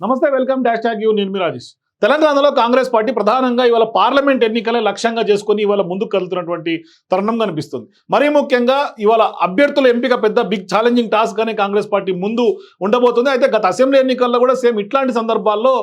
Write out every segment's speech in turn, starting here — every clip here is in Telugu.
నమస్తే వెల్కమ్ డాష్ ట్యాగ్ యూ. నేను మీ రాజేష్. తెలంగాణలో కాంగ్రెస్ పార్టీ ప్రధానంగా ఇవాళ పార్లమెంట్ ఎన్నికలే లక్ష్యంగా చేసుకుని ఇవాళ ముందుకు కలుతున్నటువంటి తరుణం కనిపిస్తుంది. మరీ ముఖ్యంగా ఇవాళ అభ్యర్థుల ఎంపిక పెద్ద బిగ్ ఛాలెంజింగ్ టాస్క్ గానే కాంగ్రెస్ పార్టీ ముందు ఉండబోతుంది. అయితే గత అసెంబ్లీ ఎన్నికల్లో కూడా సేమ్ ఇట్లాంటి సందర్భాల్లో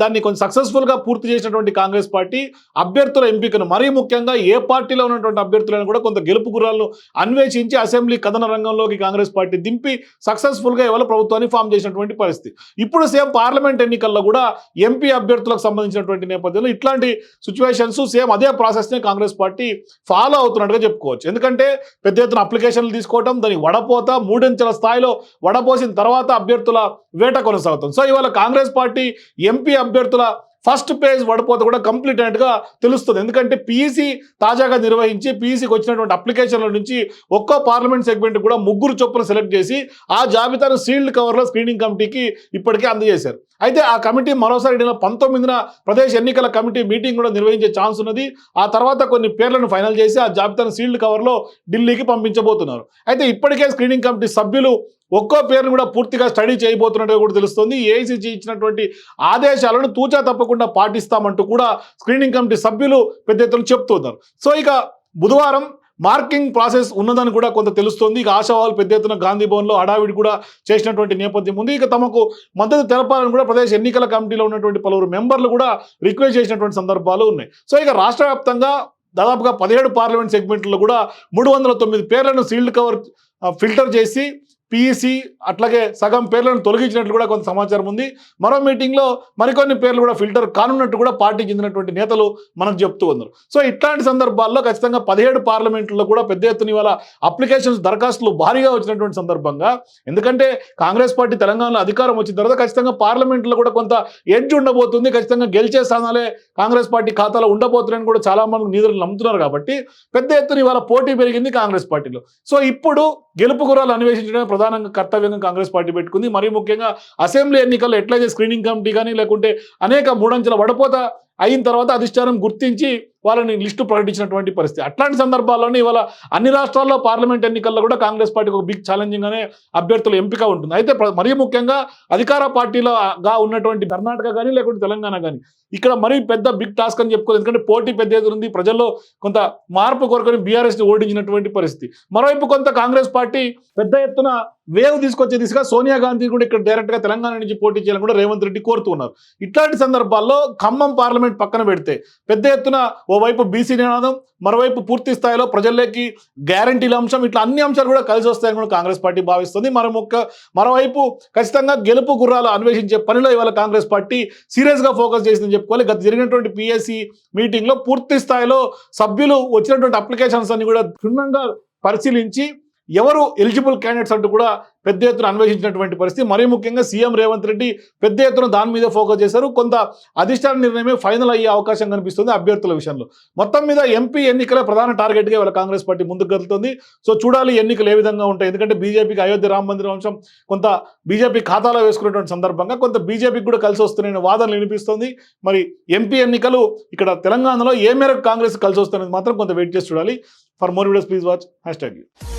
దాన్ని కొంచెం సక్సెస్ఫుల్గా పూర్తి చేసినటువంటి కాంగ్రెస్ పార్టీ అభ్యర్థుల ఎంపికను మరీ ముఖ్యంగా ఏ పార్టీలో ఉన్నటువంటి అభ్యర్థులను కూడా కొంత గెలుపు గురాలను అన్వేషించి అసెంబ్లీ కథన రంగంలోకి కాంగ్రెస్ పార్టీ దింపి సక్సెస్ఫుల్గా ఇవాళ ప్రభుత్వాన్ని ఫామ్ చేసినటువంటి పరిస్థితి. ఇప్పుడు సేమ్ పార్లమెంట్ ఎన్నికల్లో కూడా ఎంపీ అభ్యర్థులకు సంబంధించినటువంటి నేపథ్యంలో ఇట్లాంటి సిచ్యువేషన్స్ సేమ్ అదే ప్రాసెస్నే కాంగ్రెస్ పార్టీ ఫాలో అవుతున్నట్టుగా చెప్పుకోవచ్చు. ఎందుకంటే పెద్ద ఎత్తున అప్లికేషన్లు తీసుకోవటం దానికి వడపోత మూడంచెల స్థాయిలో వడపోసిన తర్వాత అభ్యర్థుల వేట కొనసాగుతుంది. సో ఇవాళ కాంగ్రెస్ పార్టీ ఎంపీ అభ్యర్థుల ఫస్ట్ పేజ్ పడిపోతే కూడా కంప్లీట్ అయినట్టుగా తెలుస్తుంది. ఎందుకంటే పీఈసీ తాజాగా నిర్వహించి పీఈసీకి వచ్చినటువంటి అప్లికేషన్ల నుంచి ఒక్కో పార్లమెంట్ సెగ్మెంట్ కూడా ముగ్గురు చొప్పున సెలెక్ట్ చేసి ఆ జాబితాను సీల్డ్ కవర్లో స్క్రీనింగ్ కమిటీకి ఇప్పటికే అందజేశారు. అయితే ఆ కమిటీ మరోసారి నెల పంతొమ్మిదిన ప్రదేశ్ ఎన్నికల కమిటీ మీటింగ్ కూడా నిర్వహించే ఛాన్స్ ఉన్నది. ఆ తర్వాత కొన్ని పేర్లను ఫైనల్ చేసి ఆ జాబితాను సీల్డ్ కవర్లో ఢిల్లీకి పంపించబోతున్నారు. అయితే ఇప్పటికే స్క్రీనింగ్ కమిటీ సభ్యులు ఒక్కో పేరును కూడా పూర్తిగా స్టడీ చేయబోతున్నట్టుగా కూడా తెలుస్తుంది. ఏఐసిసి ఇచ్చినటువంటి ఆదేశాలను తూచా తప్పకుండా పాటిస్తామంటూ కూడా స్క్రీనింగ్ కమిటీ సభ్యులు పెద్ద ఎత్తున చెప్తున్నారు. సో ఇక బుధవారం మార్కింగ్ ప్రాసెస్ ఉన్నదని కూడా కొంత తెలుస్తోంది. ఇక ఆశావాలు పెద్ద ఎత్తున గాంధీ భవన్లో హడావిడి కూడా చేసినటువంటి నేపథ్యం ఉంది. ఇక తమకు మద్దతు తెలపాలని కూడా ప్రదేశ్ ఎన్నికల కమిటీలో ఉన్నటువంటి పలువురు మెంబర్లు కూడా రిక్వెస్ట్ చేసినటువంటి సందర్భాలు ఉన్నాయి. సో ఇక రాష్ట్ర వ్యాప్తంగా దాదాపుగా పదిహేడు పార్లమెంట్ సెగ్మెంట్లో కూడా మూడు వందల తొమ్మిది పేర్లను సీల్డ్ కవర్ ఫిల్టర్ చేసి పిఈసి అట్లాగే సగం పేర్లను తొలగించినట్లు కూడా కొంత సమాచారం ఉంది. మరో మీటింగ్లో మరికొన్ని పేర్లు కూడా ఫిల్టర్ కానున్నట్టు కూడా పార్టీ చెందినటువంటి నేతలు మనకు చెప్తూ ఉన్నారు. సో ఇట్లాంటి సందర్భాల్లో ఖచ్చితంగా పదిహేడు పార్లమెంట్లో కూడా పెద్ద ఎత్తున ఇవాళ అప్లికేషన్స్ దరఖాస్తులు భారీగా వచ్చినటువంటి సందర్భంగా ఎందుకంటే కాంగ్రెస్ పార్టీ తెలంగాణలో అధికారం వచ్చిన తర్వాత ఖచ్చితంగా పార్లమెంట్లో కూడా కొంత ఎడ్జ్ ఉండబోతుంది. ఖచ్చితంగా గెలిచే స్థానాలే కాంగ్రెస్ పార్టీ ఖాతాలో ఉండబోతున్నాయని కూడా చాలా మంది నిధులు నమ్ముతున్నారు కాబట్టి పెద్ద ఎత్తున ఇవాళ పోటీ పెరిగింది కాంగ్రెస్ పార్టీలో. సో ఇప్పుడు గెలుపు గురాలు అన్వేషించడమే ప్రధానంగా కర్తవ్యంగా కాంగ్రెస్ పార్టీ పెట్టుకుంది. మరీ ముఖ్యంగా అసెంబ్లీ ఎన్నికల్లో ఎట్లయితే స్క్రీనింగ్ కమిటీ కానీ లేకుంటే అనేక మూడంచెల వడపోత అయిన తర్వాత అధిష్టానం గుర్తించి వాళ్ళని లిస్టు ప్రకటించినటువంటి పరిస్థితి. అట్లాంటి సందర్భాల్లోనే ఇవాళ అన్ని రాష్ట్రాల్లో పార్లమెంట్ ఎన్నికల్లో కూడా కాంగ్రెస్ పార్టీకి ఒక బిగ్ ఛాలెంజింగ్ అనే అభ్యర్థుల ఎంపిక ఉంటుంది. అయితే ప్ర- మరీ ముఖ్యంగా అధికార పార్టీలోగా ఉన్నటువంటి కర్ణాటక కానీ లేకుంటే తెలంగాణ కానీ ఇక్కడ మరీ పెద్ద బిగ్ టాస్క్ అని చెప్పుకోవాలి. ఎందుకంటే పోటీ పెద్ద ఎదురుంది ప్రజల్లో కొంత మార్పు కోరుకొని బీఆర్ఎస్ని ఓడించినటువంటి పరిస్థితి. మరోవైపు కొంత కాంగ్రెస్ పార్టీ పెద్ద ఎత్తున వేవ్ తీసుకొచ్చే దిశగా సోనియా గాంధీ కూడా ఇక్కడ డైరెక్ట్గా తెలంగాణ నుంచి పోటీ చేయాలని కూడా రేవంత్ రెడ్డి కోరుతున్నారు ఇట్లాంటి సందర్భాల్లో ఖమ్మం పార్లమెంట్ పక్కన పెడితే పెద్ద ఎత్తున ఓవైపు బీసీ నినాదం మరోవైపు పూర్తి స్థాయిలో ప్రజల్లోకి గ్యారంటీల అంశం ఇట్లా అన్ని అంశాలు కూడా కలిసి వస్తాయని కూడా కాంగ్రెస్ పార్టీ భావిస్తుంది. మరో మరోవైపు ఖచ్చితంగా గెలుపు గుర్రాలు అన్వేషించే పనిలో ఇవాళ కాంగ్రెస్ పార్టీ సీరియస్గా ఫోకస్ చేసిందని చెప్పుకోవాలి. గత జరిగినటువంటి పిఎస్సి మీటింగ్లో పూర్తి స్థాయిలో సభ్యులు వచ్చినటువంటి అప్లికేషన్స్ అన్ని కూడా క్షుణ్ణంగా పరిశీలించి ఎవరు ఎలిజిబుల్ క్యాండిడేట్స్ అంటూ కూడా పెద్ద ఎత్తున అన్వేషించినటువంటి పరిస్థితి. మరీ ముఖ్యంగా సీఎం రేవంత్ రెడ్డి పెద్ద ఎత్తున దాని మీద ఫోకస్ చేశారు. కొంత అధిష్టాన నిర్ణయమే ఫైనల్ అయ్యే అవకాశం కనిపిస్తుంది అభ్యర్థుల విషయంలో. మొత్తం మీద ఎంపీ ఎన్నికల ప్రధాన టార్గెట్గా ఇవాళ కాంగ్రెస్ పార్టీ ముందుకు కదులుతుంది సో చూడాలి ఎన్నికలు ఏ విధంగా ఉంటాయి. ఎందుకంటే బీజేపీకి అయోధ్య రామ మందిర అంశం కొంత బీజేపీ ఖాతాలో వేసుకున్నటువంటి సందర్భంగా కొంత బీజేపీకి కూడా కలిసి వస్తున్నాయని వాదనలు వినిపిస్తుంది. మరి ఎంపీ ఎన్నికలు ఇక్కడ తెలంగాణలో ఏ మేరకు కాంగ్రెస్ కలిసి వస్తున్నది మాత్రం కొంత వెయిట్ చేసి చూడాలి. For more videos please watch hashtag